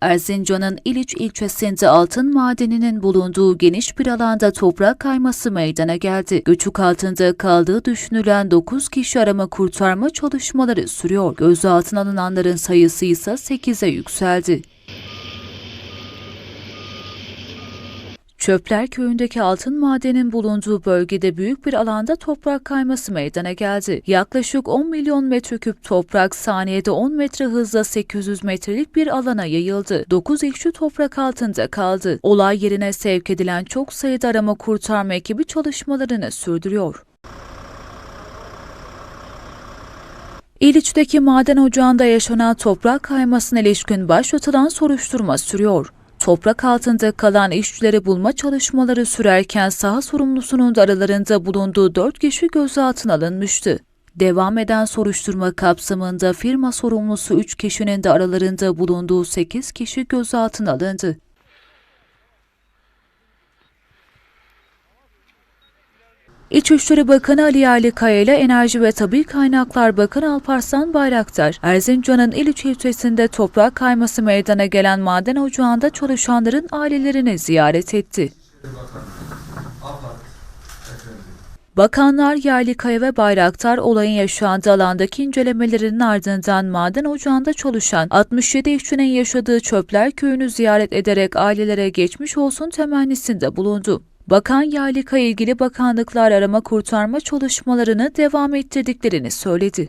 Erzincan'ın İliç ilçesinde altın madeninin bulunduğu geniş bir alanda toprak kayması meydana geldi. Göçük altında kaldığı düşünülen 9 kişi arama kurtarma çalışmaları sürüyor. Gözaltına alınanların sayısı ise 8'e yükseldi. Çöpler köyündeki altın madenin bulunduğu bölgede büyük bir alanda toprak kayması meydana geldi. Yaklaşık 10 milyon metreküp toprak saniyede 10 metre hızla 800 metrelik bir alana yayıldı. 9 işçi toprak altında kaldı. Olay yerine sevk edilen çok sayıda arama kurtarma ekibi çalışmalarını sürdürüyor. İliç'teki maden ocağında yaşanan toprak kaymasına ilişkin başlatılan soruşturma sürüyor. Toprak altında kalan işçileri bulma çalışmaları sürerken saha sorumlusunun da aralarında bulunduğu 4 kişi gözaltına alınmıştı. Devam eden soruşturma kapsamında firma sorumlusu 3 kişinin de aralarında bulunduğu 8 kişi gözaltına alındı. İçişleri Bakanı Ali Yerlikaya ile Enerji ve Tabi Kaynaklar Bakanı Alparslan Bayraktar, Erzincan'ın İliç ilçesinde toprak kayması meydana gelen maden ocağında çalışanların ailelerini ziyaret etti. Bakanlar Yerlikaya ve Bayraktar olayın yaşandığı alandaki incelemelerinin ardından maden ocağında çalışan 67 işçinin yaşadığı Çöpler Köyü'nü ziyaret ederek ailelere geçmiş olsun temennisinde bulundu. Bakan Yerlikaya ilgili bakanlıklar arama kurtarma çalışmalarını devam ettirdiklerini söyledi.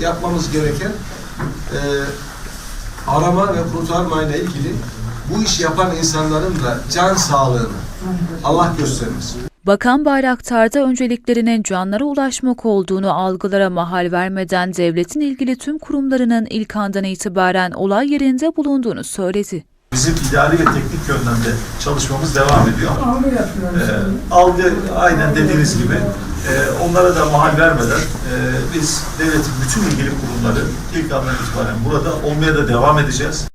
yapmamız gereken e, arama ve kurtarma ile ilgili bu işi yapan insanların da can sağlığını Allah göstermesin. Bakan Bayraktar'da önceliklerinin canlara ulaşmak olduğunu algılara mahal vermeden devletin ilgili tüm kurumlarının ilk andan itibaren olay yerinde bulunduğunu söyledi. Bizim idari ve teknik yönden de çalışmamız devam ediyor. Algı yapıyoruz. Ee, algı aynen dediğiniz gibi e, onlara da mahal vermeden e, biz devletin bütün ilgili kurumları ilk andan itibaren burada olmaya da devam edeceğiz.